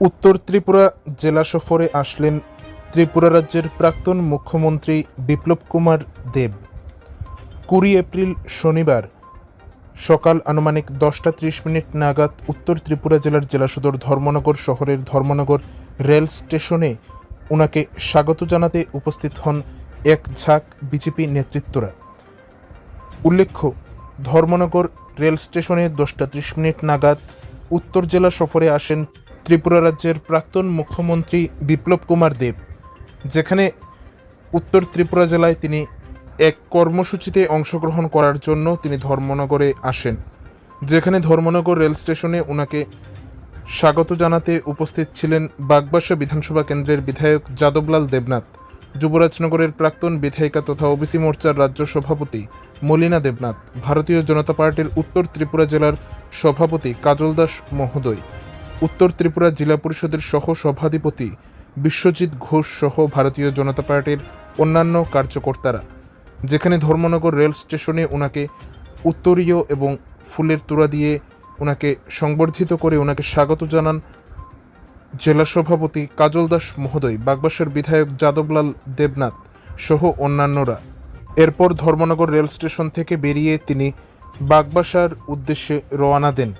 উত্তর ত্রিপুরা জেলা সফরে আসলেন ত্রিপুরা রাজ্যের প্রাক্তন মুখ্যমন্ত্রী বিপ্লব কুমার দেব। কুড়ি এপ্রিল শনিবার সকাল আনুমানিক দশটা ত্রিশ মিনিট নাগাদ উত্তর ত্রিপুরা জেলার জেলা সদর ধর্মনগর শহরের ধর্মনগর রেল স্টেশনে ওনাকে স্বাগত জানাতে উপস্থিত হন এক ঝাঁক বিজেপি নেতৃত্বরা। উল্লেখ্য, ধর্মনগর রেল স্টেশনে দশটা ত্রিশ মিনিট নাগাদ উত্তর জেলা সফরে আসেন ত্রিপুরা রাজ্যের প্রাক্তন মুখ্যমন্ত্রী বিপ্লব কুমার দেব, যেখানে উত্তর ত্রিপুরা জেলায় তিনি এক কর্মসূচিতে অংশগ্রহণ করার জন্য তিনি ধর্মনগরে আসেন, যেখানে ধর্মনগর রেল স্টেশনে ওনাকে স্বাগত জানাতে উপস্থিত ছিলেন বাগবাসা বিধানসভা কেন্দ্রের বিধায়ক যাদবলাল দেবনাথ, যুবরাজনগরের প্রাক্তন বিধায়িকা তথা ওবিসি মোর্চার রাজ্য সভাপতি মলিনা দেবনাথ, ভারতীয় জনতা পার্টির উত্তর ত্রিপুরা জেলার সভাপতি কাজল দাস মহোদয়। উত্তর ত্রিপুরা জেলা পরিষদের সহ সভাধিপতি বিশ্বজিৎ ঘোষ সহ ভারতীয় জনতা পার্টির অন্যান্য কার্যকর্তারা, যেখানে ধর্মনগর রেল স্টেশনে ওনাকে উত্তরীয় এবং ফুলের তোড়া দিয়ে ওনাকে সংবর্ধিত করে ওনাকে স্বাগত জানান জেলা সভাপতি কাজল দাস মহোদয়, বাগবাসার বিধায়ক যাদবলাল দেবনাথ সহ অন্যান্যরা। এরপর ধর্মনগর রেল স্টেশন থেকে বেরিয়ে তিনি বাগবাসার উদ্দেশ্যে রওনা দেন।